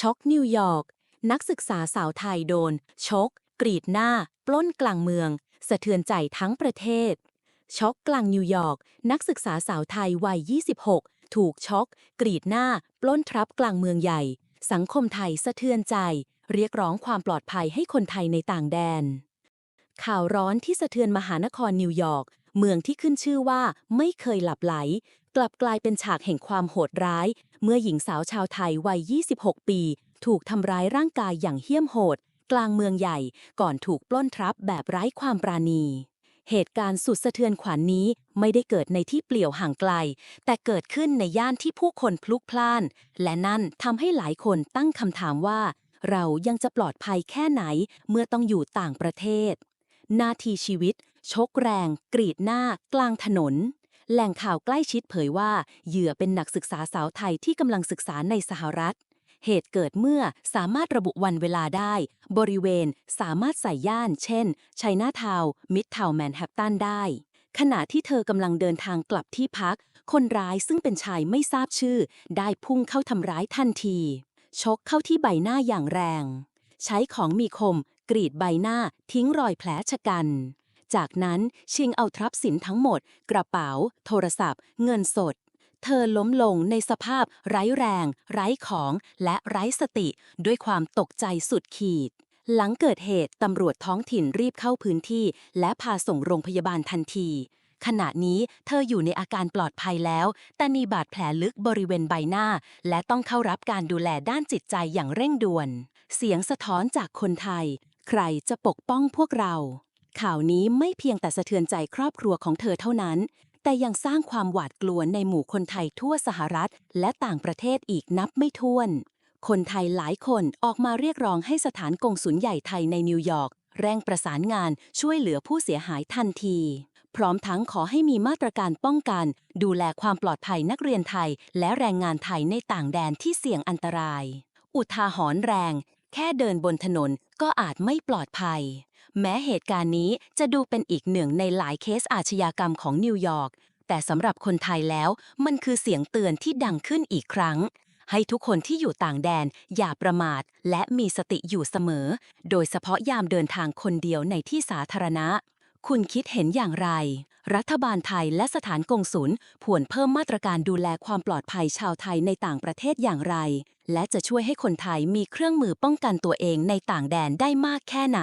ช็อกนิวยอร์ก นักศึกษาสาวไทยโดน ชก กรีดหน้า ปล้นกลางเมือง สะเทือนใจทั้งประเทศ ช็อกกลางนิวยอร์ก นักศึกษาสาวไทยวัย 26 ถูกช็อก กรีดหน้า ปล้นทรัพย์กลางเมืองใหญ่ สังคมไทยสะเทือนใจ เรียกร้องความปลอดภัยให้คนไทยในต่างแดน ข่าวร้อนที่สะเทือนมหานครนิวยอร์ก เมืองที่ขึ้นชื่อว่าไม่เคยหลับไหล กลับกลายเป็นฉากแห่งความโหดร้าย เมื่อหญิงสาวชาวไทยวัย 26 ปี ถูกทำร้ายร่างกายอย่างเหี้ยมโหด กลางเมืองใหญ่ก่อนถูกปล้นทรัพย์แบบไร้ความปราณี เหตุการณ์สุดสะเทือนขวัญนนี้ไม่ได้เกิดในที่เปลี่ยวห่างไกล แต่เกิดขึ้นในย่านที่ผู้คนพลุกพล่าน และนั่นทำให้หลายคนตั้งคำถามว่า เรายังจะปลอดภัยแค่ไหนเมื่อต้องอยู่ต่างประเทศ นาทีชีวิต ชกแรง กรีดหน้ากลางถนน แหล่งข่าวใกล้ชิดเผยว่า เหยื่อเป็นนักศึกษาสาวไทยที่กำลังศึกษาในสหรัฐ เหตุเกิดเมื่อสามารถระบุวันเวลาได้ บริเวณสามารถใส่ย่าน เช่น ชัยนาทาว์มิดทาว์แมนฮัตตันได้ ขณะที่เธอกำลังเดินทางกลับที่พัก คนร้ายซึ่งเป็นชายไม่ทราบชื่อ ได้พุ่งเข้าทำร้ายทันที ชกเข้าที่ใบหน้าอย่างแรง ใช้ของมีคม กรีดใบหน้าทิ้งรอยแผลชะกัน จากนั้นชิงเอาทรัพย์สินทั้งหมด กระเป๋า โทรศัพท์ เงินสด เธอล้มลงในสภาพไร้แรง ไร้ของ และไร้สติ ด้วยความตกใจสุดขีด หลังเกิดเหตุตำรวจท้องถิ่นรีบเข้าพื้นที่ และพาส่งโรงพยาบาลทันที ขณะนี้เธออยู่ในอาการปลอดภัยแล้ว แต่มีบาดแผลลึกบริเวณใบหน้า และต้องเข้ารับการดูแลด้านจิตใจอย่างเร่งด่วน เสียงสะท้อนจากคนไทย ใครจะปกป้องพวกเรา ข่าวนี้ไม่เพียงแต่สะเทือนใจครอบครัวของเธอเท่านั้น แต่ยังสร้างความหวาดกลัวในหมู่คนไทยทั่วสหรัฐ และต่างประเทศอีกนับไม่ถ้วน คนไทยหลายคนออกมาเรียกร้องให้สถานกงสุลใหญ่ไทยในนิวยอร์กเร่งประสานงานช่วยเหลือผู้เสียหายทันที พร้อมทั้งขอให้มีมาตรการป้องกัน ดูแลความปลอดภัยนักเรียนไทย และแรงงานไทยในต่างแดนที่เสี่ยงอันตราย อุทาหรณ์แรง แค่เดินบนถนนก็อาจไม่ปลอดภัย แม้เหตุการณ์นี้จะดูเป็นอีกหนึ่งในหลายเคสอาชญากรรมของนิวยอร์ก แต่สำหรับคนไทยแล้ว มันคือเสียงเตือนที่ดังขึ้นอีกครั้ง ให้ทุกคนที่อยู่ต่างแดน อย่าประมาท และมีสติอยู่เสมอ โดยเฉพาะยามเดินทางคนเดียวในที่สาธารณะ คุณคิดเห็นอย่างไร รัฐบาลไทยและสถานกงสุลผวนเพิ่มมาตรการดูแลความปลอดภัยชาวไทยในต่างประเทศอย่างไร และจะช่วยให้คนไทยมีเครื่องมือป้องกันตัวเองในต่างแดนได้มากแค่ไหน